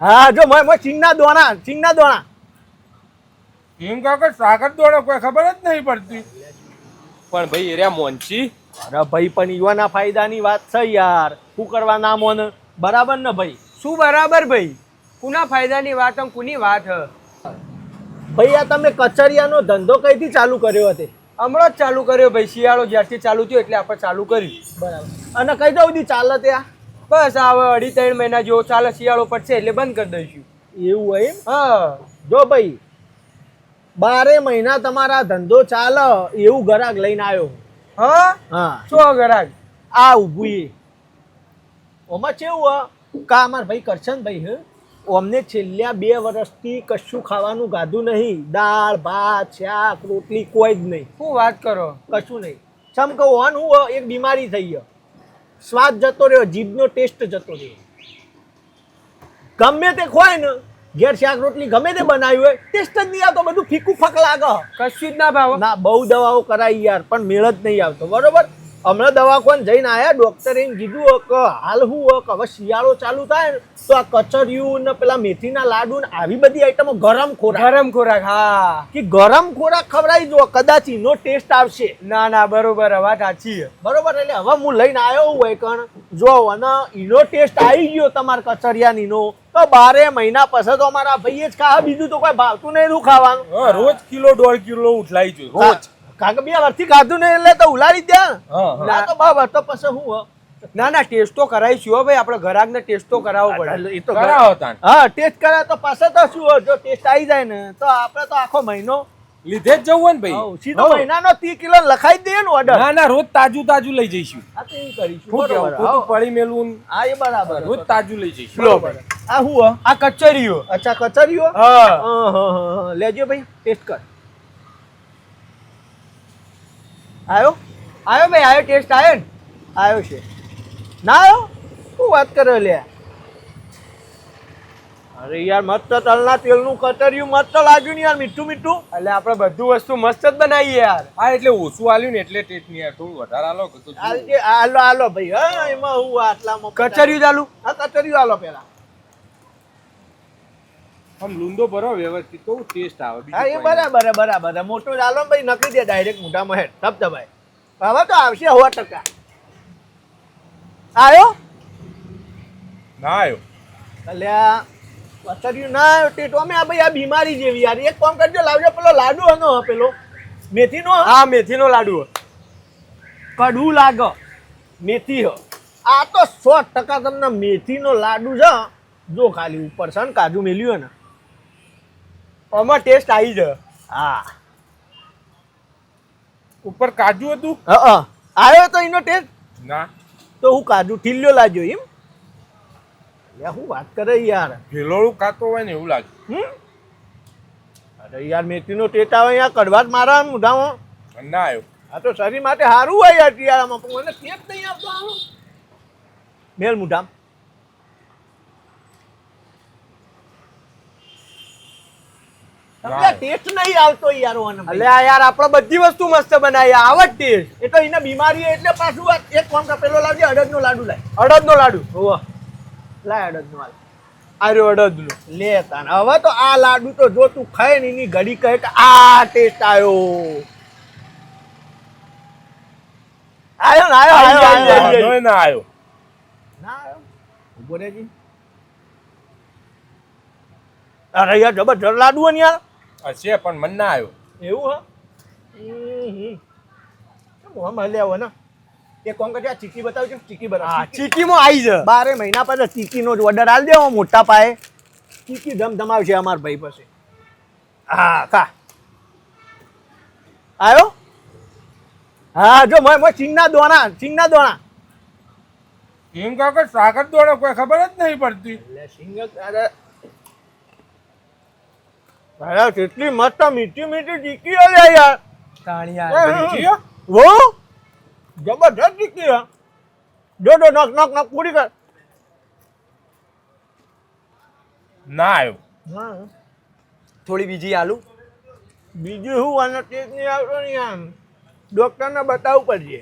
હા જો મોય મોય સિંગના દોણા સિંગના દોણા. એમ કહો કે સાગર દોડો કોઈ ખબર જ નહીં પડતી. પણ ભાઈ એરિયા મોનસી અરે ભાઈ પણ યુવાના ફાયદાની વાત છે યાર. શું કરવા ના મોન? બરાબર ને ભાઈ? શું બરાબર ભાઈ? કુના ફાયદાની વાત આમ કુની વાત હ? ભાઈ આ તમે કચરિયાનો ધંધો કઈથી ચાલુ કર્યો હતો? હમણાં જ ચાલુ કર્યો ભાઈ શિયાળો જ્યારથી ચાલુ થયો એટલે આપણે ચાલુ કર્યું. બરાબર. અને કઈ દઉં ચાલે ત્યાં બસ હવે અઢી ત્રણ મહિના જેવો ચાલે શિયાળો પડશે એટલે બંધ કરી દઈશું. એવું હોય હા. જો ભાઈ બારે મહિના તમારા ધંધો ચાલે એવું ગરાક લઈને આવ્યો હા. હા? શું ગરાગ આ ઊભું એ. ઓમાં કેવું કા અમાર ભાઈ કરશન ભાઈ હે? અમને છેલ્લા બે વર્ષથી કશું ખાવાનું ગાધું નહીં. દાળ ભાત શાક રોટલી કોઈ જ નહીં. શું વાત કરો? કશું નહીં. સમ કહું હું એક બીમારી થઈ ગયો. સ્વાદ જતો રહ્યો જીભનો ટેસ્ટ જતો રહ્યો. ગમે તે ખોય ને ઘેર શાક રોટલી ગમે તે બનાવી હોય ટેસ્ટ જ નહીં આવતો બધું ફીકું ફક લાગે. કશું જ ના ભાવ. ના બહુ દવાઓ કરાઈ યાર પણ મેળ જ નહીં આવતો બરોબર? હમણાં દવાખાને જઈને આયા ડોક્ટરે એમ કીધું કે હાલ હું કે હવે શિયાળો ચાલુ થાય ને તો આ કચરિયું ને પેલા મેથીના લાડુ ને આવી બધી આઈટમો ગરમ ખોરાક. ગરમ ખોરાક હા. કે ગરમ ખોરાક ખવડાવી જો કદાચ એનો ટેસ્ટ આવશે. ના ના બરોબર હવે વાત સાચી બરોબર એટલે હવે હું લઈને આવ્યો હોય કણ જો અને એનો ટેસ્ટ આવી ગયો તમારા કચરિયાનીનો તો બારે મહિના પછી તો અમારા ભાઈએ જ ખાવા બીજું તો કોઈ ભાવતું નહીં ખાવાનું. રોજ કિલો દોઢ કિલો ઉઠલાઈ જોઈએ રોજ. કારણ કે બે વર્ષથી ખાધું નહીં એટલે તો ઉલારી હા, હા. ના તો બરાબર તો પછી હું ના ના ટેસ્ટ તો કરાવીશું હો ભાઈ આપણે ઘરાકને ટેસ્ટ તો કરાવવો પડે. એ તો કરાવો હા ટેસ્ટ કરે તો પાસે તો શું જો ટેસ્ટ આવી જાય ને તો આપણે તો આખો મહિનો લીધે જ જવું ને ભાઈ. સીધો મહિનાનો ત્રીસ કિલો લખાઈ દે ને ઓર્ડર ના ના રોજ તાજું તાજું લઈ જઈશું. આ તો એવું કરીશું બરાબર ખોટું પડી મેલું આ એ બરાબર. રોજ તાજું લઈ જઈશું. લો આ શું આ કચરીઓ. અચ્છા હા. હા, હા, હા, હા. લેજો ભાઈ ટેસ્ટ કર. આવ્યો આવ્યો ભાઈ આવ્યો ટેસ્ટ આવ્યો ને? આવ્યો છે. ના આવ્યો શું વાત કરો લે? અરે યાર મસ્ત તલના તેલનું કચરિયું મસ્ત લાગ્યું ને યાર મીઠું મીઠું. એટલે આપણે બધું વસ્તુ મસ્ત જ બનાવીએ યાર. હા એટલે ઓછું આલ્યું ને એટલે ટેસ્ટ નહીં યાર થોડું વધારે આલો આલો આલો ભાઈ. હા એમાં હું આટલામાં કચરિયું ચાલુ હા કચરિયું આલો પેલા આમ લૂંદો ભરો વ્યવસ્થિત તો ટેસ્ટ આવે. હા એ બરાબર બરાબર. મોટો ચાલો ભાઈ નકી દે ડાયરેક્ટ મોઢામાં હેડ. તપ દબાય હવે તો આવશે સો ટકા. આવ્યો ના આવ્યો અલ્યા કચરિયું ના આવ્યો તો અમે આ ભાઈ આ બીમારી જેવી યાર. એક કામ કરજો લાવજો પેલો લાડુ હનો પેલો. મેથીનો હ? મેથીનો લાડુ કડવું લાગે. મેથી હ. આ તો સો ટકા તમને મેથીનો લાડુ છે જો ખાલી ઉપર છે ને કાજુ મેલ્યું ને. આમાં ટેસ્ટ આવી જ. હા. ઉપર કાજુ હતું? હા આવ્યો તો એનો ટેસ્ટ? ના. તો હું કાજુ ઠીલ્યો લાગ્યો એમ? યાર હું વાત કરે યાર. ભેલોળું કાતો હોય ને એવું લાગે. હમ? અરે યાર મેથીનો ટેસ્ટ આવે યાર કડવાટ મારા મોઢામાં ના આવ્યો. આ તો શરીર માટે સારું હોય યાર શિયાળામાં પણ મને ટેસ્ટ નહીં આવતો આનો મેલ મોઢામ. ના. ટેસ્ટ નહીં આવતો યાર એટલે યાર આપણે બધી વસ્તુ મસ્ત બનાવી. આવે જ ટેસ્ટ એ તો એને બીમારી એટલે પાછું એક કર પેલો લાવજે લાડુ લાય. અડદનો લાડુ. લાય અડદનો લાડુ આર્યો અડદનો. લે તાન. હવે તો આ લાડુ તો જો તું ખાય ને એની ઘડી કહે કે આ ટેસ્ટ આવ્યો આયો ને આયો આયો આયો, ના આયો. ના ના આવ્યો ઊભો રહેજી. અરે યાર જબરજસ્ત લાડુ ને યાર. હશે પણ મન ના આવ્યો. એવું હા? હમ મળ્યા આવો ને એ કોણ કરજે આ ચીકી બતાવજો ચીકી હા ચીકીમાં આવી જાય બારે મહિના પછી ચીકીનો જ ઓર્ડર આલ દેવો મોટા પાયે. ચીકી ધમધમાવશે અમાર ભાઈ પાસે. હા કા આવ્યો હા જો મોય મોય સિંગના દોણા સિંગના દોણા. એમ કહો કે સાગર દોડો કોઈ ખબર જ નહીં પડતી. એટલે સિંગ અરે કેટલી મસ્ત મીઠી મીઠી ચીકી હે યાર. તાણિયા વો જબરજસ્ત ચીકી હે? જો જો નક નક નક પૂરી કર. ના આવ્યો. હા. થોડી બીજી આલુ? બીજું શું આનો ટેસ્ટ નહીં આવતો નહીં આમ ડૉક્ટરને બતાવવું પડશે.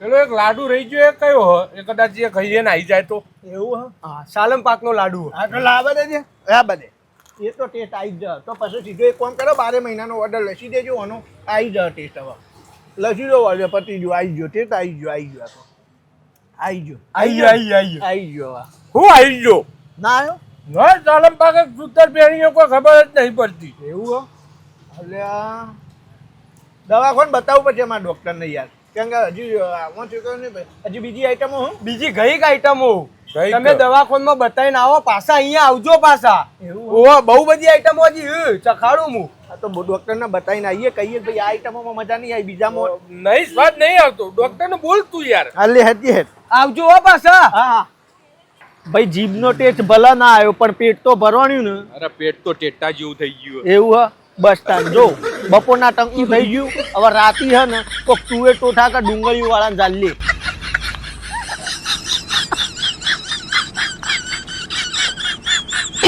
પેલો એક લાડુ રહી ગયો એ કયો હ? એ કદાચ એ ખાઈએ ને આવી જાય તો. એવું હા? હા સાલમ પાકનો લાડુ. હા તો લાવે દેજે હા બધે એ તો ટેસ્ટ આવી જ તો પછી સીધો એક કોમ કરો બારે મહિનાનો ઓર્ડર લસી દેજો આનો આવી જ ટેસ્ટ હવે. લસી દો ઓર્ડર પતી જો આવી ગયો ટેસ્ટ આવી ગયો આવી ગયો આ તો આવી ગયો આવી આઈ આઈ આવી ગયો. હું આવી ગયો? ના આવ્યો? ના ચાલમ પાકે સૂતર પહેરીને કોઈ ખબર જ નહીં પડતી. એવું હો? એટલે દવા દવાખાન બતાવવું પડશે અમારા ડૉક્ટરને યાર. કેમ કે હજી આમાં ચૂક્યો નહીં હજી બીજી આઈટમો હું? બીજી ગઈક આઈટમો તમે દવાખાનમાં બતાવીને આવો પાછા અહીંયા આવજો પાછા. એવું? ઓહો બહુ બધી આઈટમો હજી ચખાડું હું. આ તો ડૉક્ટરને બતાવીને આવીએ કહીએ ભાઈ આ આઈટમોમાં મજા નહીં આવી બીજામાં નહીં સ્વાદ નહીં આવતો. ડોક્ટર ને બોલ તું યાર. હાલે હતી હેત આવજો હો પાછા. હા ભાઈ જીભનો ટેસ્ટ ભલા ના આવ્યો પણ પેટ તો ભરવાનું ને. અરે પેટ તો ટેટા જેવું થઈ ગયું. એવું હ? બસ સ્ટાન્ડ જો બપોરના ટંકી થઈ ગયું. હવે રાતી હે ને કોક તુએ ટોઠા કે ડુંગળી વાળા ચાલીએ